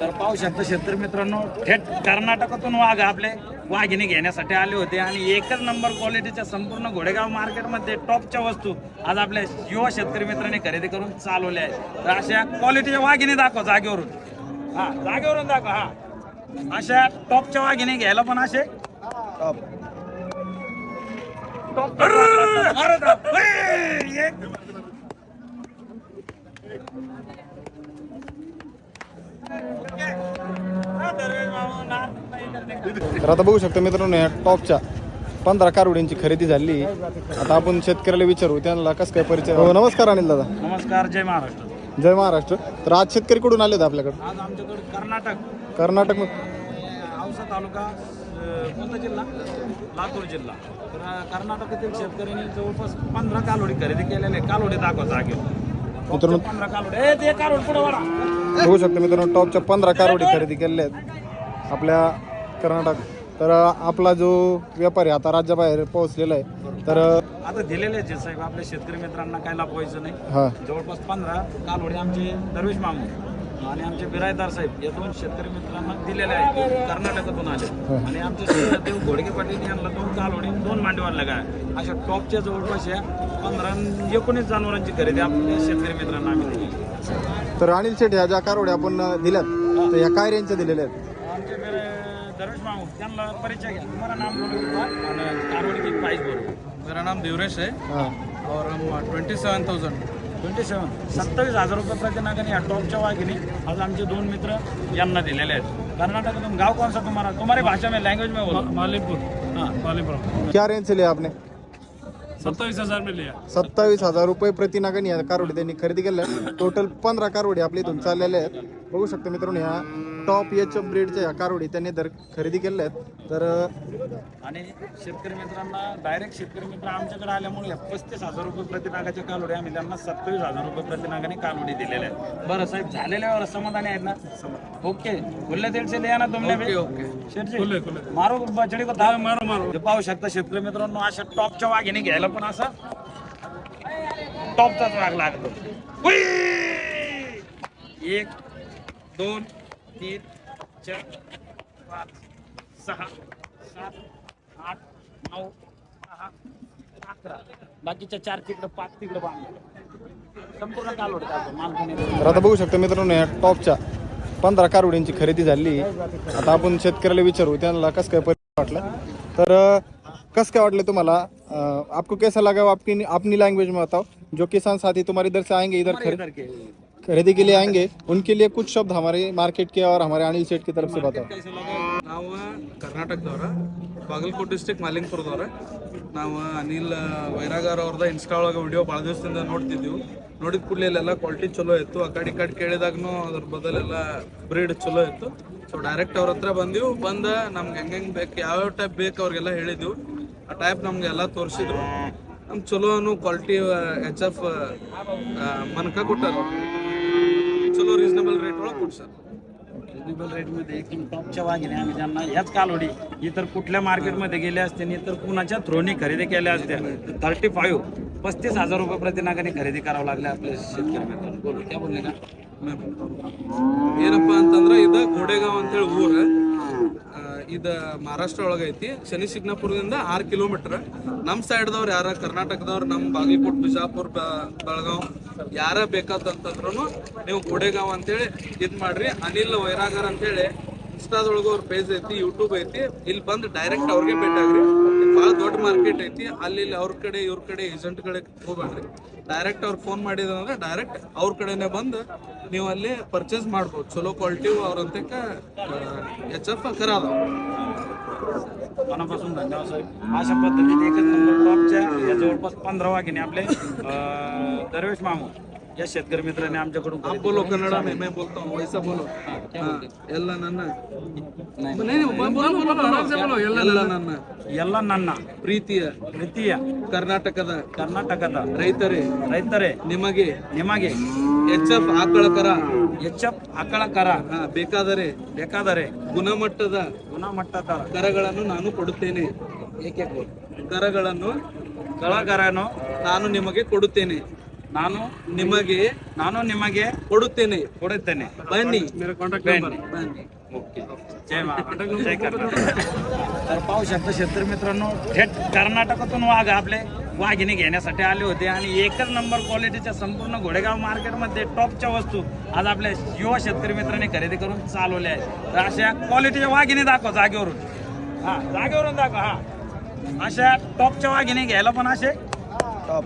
तर पाहू शकता शेतकरी मित्रांनो थेट कर्नाटकातून वाघ आपले वाघिणी घेण्यासाठी आले होते आणि एकच नंबर क्वालिटीच्या संपूर्ण घोडेगाव मार्केटमध्ये टॉपच्या वस्तू आज आपल्या युवा शेतकरी मित्रांनी खरेदी करून चालवल्या आहेत. तर अशा क्वालिटीच्या वाघिणी दाखवा जागेवरून. हा जागेवरून दाखवा हा. अशा टॉपच्या वाघिणी घ्यायला पण असे. टॉप एक तर आता बघू शकता मित्रांनो या टॉपच्या पंधरा कारवडींची खरेदी झाली. आता आपण शेतकऱ्याला विचारू त्यांना कसं काय परिचय? हो नमस्कार अनिल दादा. नमस्कार जय महाराष्ट्र. जय महाराष्ट्र. तर आज शेतकरी कुठून आले होते आपल्याकडे? आज आमच्याकडे कर्नाटक. कर्नाटक औसा तालुका अ, कोणता जिल्हा? लातूर जिल्हा. तर अ, कर्नाटकातील शेतकऱ्यांनी जवळपास पंधरा कालोडी खरेदी केलेले आहे. कालोडी दाखवा जागे मित्रांनो पंधरा कालोडी ए ते कालोड पुढे वाढा. बघू शकता मित्रांनो टॉपच्या पंधरा कारवडी खरेदी केलेल्या आहेत. आपल्या कर्नाटक. तर आपला जो व्यापारी आता राज्याबाहेर पोहोचलेला आहे तर आता दिलेले जे साहेब आपल्या शेतकरी मित्रांना काय लाभवायचं नाही. जवळपास पंधरा कालोडी आमचे दरवेश मामू आणि आमचे बिरायदार साहेब या दोन शेतकरी मित्रांना दिलेले आहेत कर्नाटकातून आले. आणि आमचे देव घोडके पाटील यांना दोन कालोडी दोन मांडीवाला काय अशा टॉपच्या जवळपास या पंधरा आणि एकोणीस जनावरांची खरेदी आपल्या शेतकरी मित्रांना आम्ही दिली. तर अनिल शेठ ह्या ज्या कारवड्या आपण दिल्यात तर ह्या काय रेंजच्या दिलेल्या आहेत? बिरा- दरवेश मामू त्यांना परिचय घ्या. तुम्हाला नाम बोलू आणि कारवडी की प्राईस बोलू. मेरा नाम देवरेश है हां. और हम twenty seven thousand twenty seven सत्तावीस हजार रुपये प्रतिनागाने या टॉपच्या वाघिणी आज आमचे दोन मित्र यांना दिलेले आहेत. कर्नाटकातून गाव कौन सा तुम्हारा तुम्हारी भाषा में लैंग्वेज में बोलो. मालीपुर. हाँ. मालीपुर क्या रेंज से लिया आपने? सत्ताईस हजार में लिया. सत्तावीस हजार रुपये प्रतिनागाने या कारवडी त्यांनी खरेदी केल्या टोटल पंधरा कारवडी आपल्या इथून चाललेल्या आहेत. बघू शकता मित्रांनो ह्या टॉप एच एफ ब्रेडच्या ह्या कारवडी त्यांनी दर खरेदी केल्या आहेत. तर आणि शेतकरी मित्रांना डायरेक्ट शेतकरी मित्र आमच्याकडे आल्यामुळे या पस्तीस हजार रुपये प्रतिनागाच्या कालोडी आम्ही त्यांना सत्तावीस हजार रुपये प्रतिनागाने कालोडी दिलेल्या आहेत. बरं साहेब झालेल्यावर समाधानी आहेत ना? ओके. खुले दिल से लिया ना तुमने भी ओके. मारो बछड़ी को धाव मारो मारो. हे पाहू शकता शेतकरी मित्रांनो अशा टॉपच्या वाघिणी घ्यायला पण असा टॉपचाच वाघ लागतो! एक दोन तीन चार पाच सहा सात आठ नऊ दहा अकरा. बाकीच्या चार तिकडं पाच तिकडं बांधलं. संपूर्ण कालोड तर आता बघू शकता मित्रांनो या टॉपच्या पंधरा कारवडींची खरेदी झाली. आता आपण शेतकऱ्याला विचारू त्यांना कसं काय परिचय वाटला? तर अ, कसं काय वाटलं तुम्हाला? अ, आपको कैसा लगा? वो आपकी अपनी लैंग्वेज में बताओ. जो किसान साथी तुम्हारे इधर से आएंगे इधर खरीद खरीदी के लिए आएंगे उनके लिए कुछ शब्द हमारे मार्केट के और हमारे अनिल सेठ की तरफ से बताओ ನಾವು ಕರ್ನಾಟಕದವ್ರ ಬಾಗಲಕೋಟೆ ಡಿಸ್ಟಿಕ್ ಮಾಲಿಂಗ್ಪುರದವ್ರ ನಾವು ಅನಿಲ್ ವೈರಾಗಾರ್ ಅವ್ರದ ಇನ್ಸ್ಟಾ ಒಳಗೆ ವಿಡಿಯೋ ಭಾಳ ದಿವಸದಿಂದ ನೋಡ್ತಿದ್ದೀವಿ ನೋಡಿದ ಕೂಡಲೇ ಇಲ್ಲೆಲ್ಲ ಕ್ವಾಲಿಟಿ ಚಲೋ ಇತ್ತು ಆ ಕಡೆ ಈ ಕಡೆ ಕೇಳಿದಾಗೂ ಅದ್ರ ಬದಲೆಲ್ಲ ಬ್ರೀಡ್ ಚಲೋ ಇತ್ತು ಸೊ ಡೈರೆಕ್ಟ್ ಅವ್ರ ಹತ್ರ ಬಂದೀವಿ ಬಂದ ನಮ್ಗೆ ಹೆಂಗೆ ಹೆಂಗೆ ಬೇಕು ಯಾವ್ಯಾವ ಟೈಪ್ ಬೇಕು ಅವ್ರಿಗೆಲ್ಲ ಹೇಳಿದ್ವಿ ಆ ಟೈಪ್ ನಮ್ಗೆ ಎಲ್ಲ ತೋರಿಸಿದ್ರು ನಮ್ಗೆ ಚಲೋ ಅನ್ನೋ ಕ್ವಾಲಿಟಿ ಎಚ್ ಎಫ್ ಮನ್ಕ ಕೊಟ್ಟಾರ ಚಲೋ ರೀಸನಬಲ್ ರೇಟ್ ಒಳಗೆ ಕೊಡ್ಸಾರ रिजनेबल रेटमध्ये एकदम टॉपच्या वाघिणी आम्ही त्यांना ह्याच कालोडी इतर कुठल्या मार्केटमध्ये गेले असते आणि इतर कुणाच्या थ्रोनी खरेदी केल्या असत्या थर्टी फाईव्ह पस्तीस हजार रुपये प्रतिनागाने खरेदी करावं लागले आपल्या शेतकरी मित्रांनो बोलू क्या बोलले का ಏನಪ್ಪಾ ಅಂತಂದ್ರೆ ಇದು ಗೋಡೆಗಾಂವ್ ಅಂತೇಳಿ ಊರ ಆ, ಇದ ಮಹಾರಾಷ್ಟ್ರ ಒಳಗೈತಿ ಶನಿ ಸಿಗ್ನಾಪುರದಿಂದ ಆರು ಕಿಲೋಮೀಟರ್ ನಮ್ಮ ಸೈಡ್ದವ್ರು ಯಾರ ಕರ್ನಾಟಕದವ್ರು ನಮ್ಮ ಬಾಗಲಕೋಟ್ ಬಿಜಾಪುರ್ ಬ- ಬೆಳಗಾವ್ ಯಾರ ಬೇಕಾದಂತಂದ್ರೂ ನೀವು ಗುಡೆಗಾವ್ ಅಂತೇಳಿ ಇದ್ ಮಾಡ್ರಿ. ಅನಿಲ್ ವೈರಾಗರ್ ಅಂತೇಳಿ ಇನ್ಸ್ಟಾದೊಳಗು ಅವ್ರ ಪೇಜ್ ಐತಿ ಯೂಟ್ಯೂಬ್ ಐತಿ. ಇಲ್ಲಿ ಬಂದು ಡೈರೆಕ್ಟ್ ಅವ್ರಿಗೆ ಭೇಟಿಯಾಗ್ರಿ. ಭಾಳ ದೊಡ್ಡ ಮಾರ್ಕೆಟ್ ಐತಿ. ಅಲ್ಲಿ ಇಲ್ಲಿ ಅವ್ರ ಕಡೆ, ಇವ್ರ ಕಡೆ ಏಜೆಂಟ್ ಕಡೆ ಹೋಗ್ಬೇಡ್ರಿ ಡೈರೆಕ್ಟ್ ಅವ್ರು ಫೋನ್ ಮಾಡಿದಂದ್ರೆ ಡೈರೆಕ್ಟ್ ಅವ್ರ ಕಡೆನೆ ಬಂದು ನೀವು ಅಲ್ಲಿ ಪರ್ಚೇಸ್ ಮಾಡ್ಬೋದು. ಚಲೋ ಕ್ವಾಲಿಟಿ ಅವ್ರಂತಕ್ಕೆ ಎಚ್ ಎಫ್ ಖರ ಅದಾವ. मनापासून धन्यवाद साहेब. अशा पद्धतीने एकच नंबर टॉपच्या या जवळपास पंधरा वाघिणी आपले दरवेश मामू. या शेतकरी मित्रांनी आमच्याकडून आप खरेदी बोलो करून कन्नड़ में मैं बोलता हूँ वैसा बोलो क्या हाँ, बोलते? ಎಲ್ಲ ನನ್ನ नाही. नहीं, नहीं, बोलो, बोलो, बोलो, आराम से बोलो, ಎಲ್ಲ ನನ್ನ ಎಲ್ಲ ನನ್ನ ಪ್ರೀತಿಯ ಪ್ರೀತಿಯ ಕರ್ನಾಟಕದ ಕರ್ನಾಟಕದ ರೈತರೇ ರೈತರೇ ನಿಮಗೆ ನಿಮಗೆ ಎಚ್ ಎಫ್ ಆಕಳಕರ ಎಚ್ ಎಫ್ ಆಕಳ ಕರ ಹಾ, ಬೇಕಾದರೆ ಬೇಕಾದರೆ ಗುಣಮಟ್ಟದ ಗುಣಮಟ್ಟದ ಕರಗಳನ್ನು ನಾನು ಕೊಡುತ್ತೇನೆ ಏಕೆ ಕರಗಳನ್ನು ಕಳಗರನು ನಾನು ನಿಮಗೆ ಕೊಡುತ್ತೇನೆ ನಾನು ನಿಮಗೆ ನಾನು ನಿಮಗೆ ಕೊಡುತ್ತೇನೆ ಕೊಡುತ್ತೇನೆ ಬನ್ನಿ बन्नी. बन्नी ओके जय महाराष्ट्र जय कर्नाटक तर पाहू शकता शेतकरी मित्रांनो थेट कर्नाटकातून वाघ आपले वाघिणी घेण्यासाठी आले होते आणि एकच नंबर क्वालिटीच्या संपूर्ण घोडेगाव मार्केटमध्ये टॉपच्या वस्तू आज आपल्या युवा शेतकरी मित्रांनी खरेदी करून चालवल्या आहेत तर अशा क्वालिटीच्या वाघिणी दाखव जागेवरून हा जागेवरून दाखव हा अशा टॉपच्या वाघिणी घ्यायला पण असे टॉप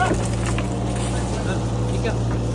Ah. Ikaw.